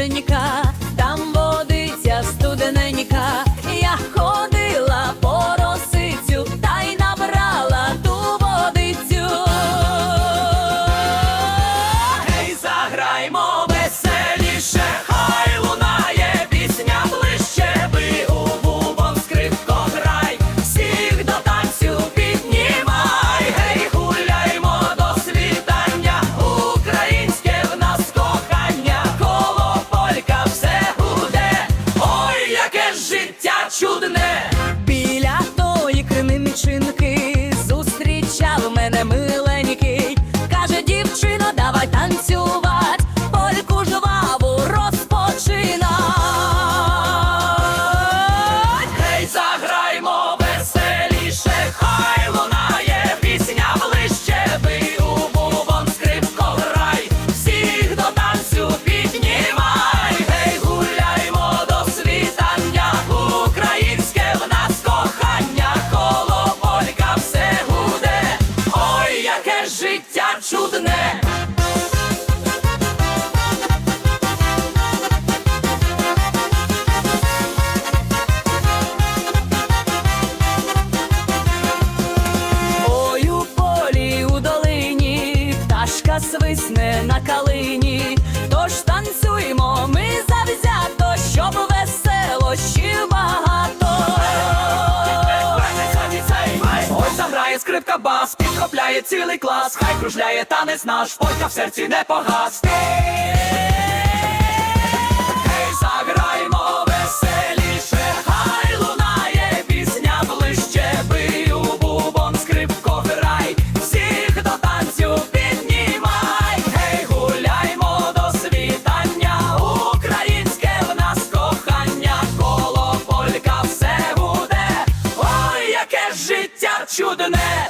річенька, життя чудне. Ой, полі, у долині, пташка свисне на калині. Тож танцюємо ми завзято, щоб веселощів багато. Ось заграє скрипка бас, підхопляє цілий клас, хай кружляє танець наш, полька в серці не погас. Гей, заграймо веселіше, хай лунає пісня ближче, бий у бубон скрипко грай, всіх до танцю піднімай, гей, гуляймо до світання, українське в нас кохання, коло полька все буде, ой, яке життя чудне,